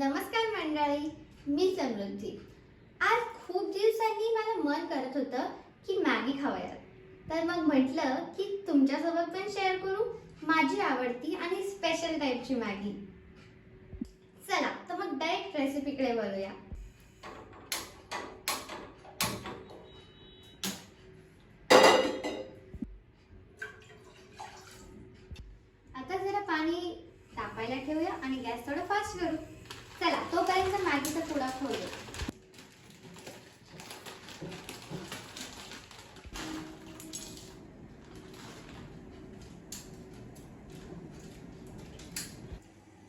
नमस्कार मंडळी मी समृद्धी. आज खूप दिवसांनी मला मन करत होतं की मॅगी खावयात तर मग म्हटलं की तुमच्यासोबत पण शेअर करू माझी आवडती आणि स्पेशल टाईपची मॅगी. चला तर मग डायरेक्ट रेसिपीकडे वळूया. आता जरा पाणी तापायला ठेवूया आणि गॅस थोडं फास्ट करू. चला तोपर्यंत मॅगीचा पुडा खोलू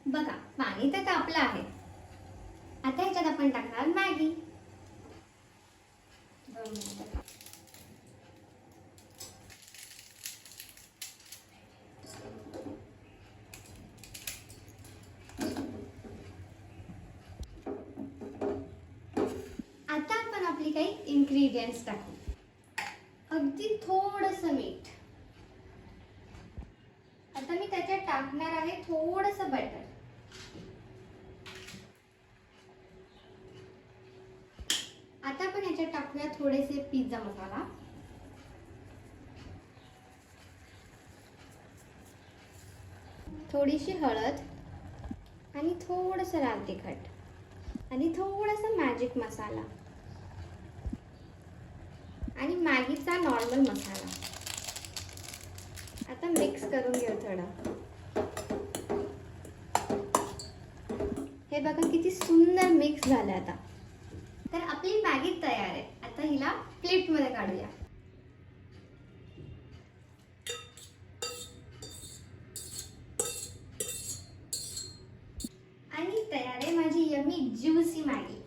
बघा पाणी तर तापलं आहे. आता ह्याच्यात आपण टाकणार मॅगी. आपण काही इन्ग्रेडियंट्स टाकू. अगदी थोडस मीठ. आता मी त्याच्यात टाकणार आहे थोडस बटर आता आपण याच्यात टाकूया थोडेसे पिझ्झा मसाला थोडीशी हळद आणि थोडंसं लाल तिखट आणि थोडासा मॅजिक मसाला आणि मॅगीचा नॉर्मल मसाला. आता मिक्स करून घेऊ थोडा. हे बघा किती सुंदर मिक्स झालं आता. तर आपली मॅगी तयार आहे. आता हिला प्लेटमध्ये काढूया. आणि तयार आहे माझी यमी ज्युसी मॅगी.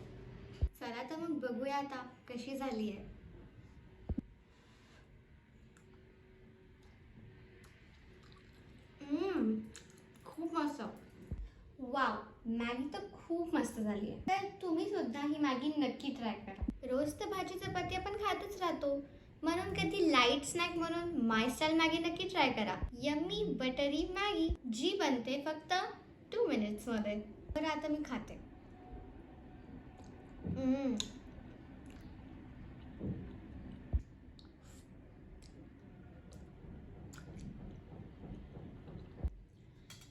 चला तर मग बघूया आता कशी झाली आहे हम्म, खूप मस्त वाव मॅगी तर खूप मस्त झाली आहे. तर तुम्ही सुद्धा ही मॅगी नक्की ट्राय करा. रोज तर भाजी चपाती आपण खातच राहतो. म्हणून कधी लाइट स्नॅक म्हणून माय स्टाईल मॅगी नक्की ट्राय करा. यम्मी बटरी मॅगी जी बनते फक्त टू मिनिट्समध्ये बरं आता मी खाते.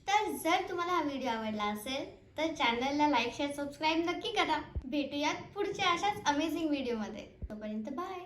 तर जर तुम्हाला हा व्हिडिओ आवडला असेल तर चॅनलला लाईक शेअर सबस्क्राईब नक्की करा. भेटूयात पुढच्या अशाच अमेझिंग व्हिडिओमध्ये तोपर्यंत बाय